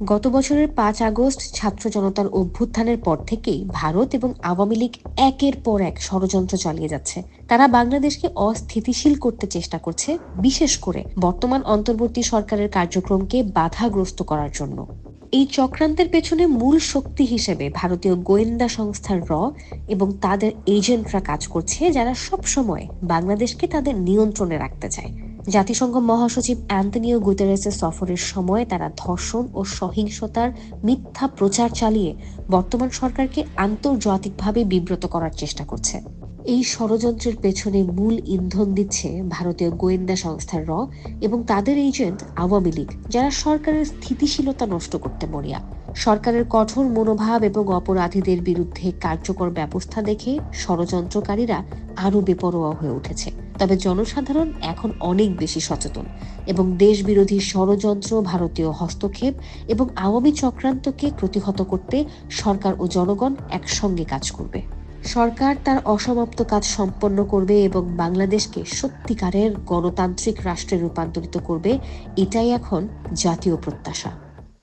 গত বছরের পাঁচ আগস্ট ছাত্র জনতার অভ্যুত্থানের পর থেকেই ভারত এবং আওয়ামী লীগ একের পর এক ষড়যন্ত্র চালিয়ে যাচ্ছে। তারা বাংলাদেশকে অস্থিতিশীল করতে চেষ্টা করছে, বিশেষ করে বর্তমান অন্তর্বর্তী সরকারের কার্যক্রমকে বাধাগ্রস্ত করার জন্য। এই চক্রান্তের পেছনে মূল শক্তি হিসেবে ভারতীয় গোয়েন্দা সংস্থার র এবং তাদের এজেন্টরা কাজ করছে, যারা সবসময় বাংলাদেশকে তাদের নিয়ন্ত্রণে রাখতে চায়। জাতিসংঘ মহাসচিব অ্যান্টনিও গুতেরেসের সফরের সময় তারা ধর্ষণ ও সহিংসতার মিথ্যা প্রচার চালিয়ে বর্তমান সরকারকে আন্তর্জাতিকভাবে বিব্রত করার চেষ্টা করছে। এই ষড়যন্ত্রের পেছনে মূল ইন্ধন দিচ্ছে ভারতীয় গোয়েন্দা সংস্থার র এবং তাদের এজেন্ট আওয়ামী লীগ, যারা সরকারের স্থিতিশীলতা নষ্ট করতে মরিয়া। সরকারের কঠোর মনোভাব এবং অপরাধীদের বিরুদ্ধে কার্যকর ব্যবস্থা দেখে ষড়যন্ত্রকারীরা আরও বেপরোয়া হয়ে উঠেছে। তবে জনসাধারণ এখন অনেক বেশি সচেতন এবং দেশবিরোধী ষড়যন্ত্র, ভারতীয় হস্তক্ষেপ এবং আওয়ামী চক্রান্তকে প্রতিহত করতে সরকার ও জনগণ একসঙ্গে কাজ করবে। সরকার তার অসমাপ্ত কাজ সম্পন্ন করবে এবং বাংলাদেশকে সত্যিকারের গণতান্ত্রিক রাষ্ট্রে রূপান্তরিত করবে, এটাই এখন জাতীয় প্রত্যাশা।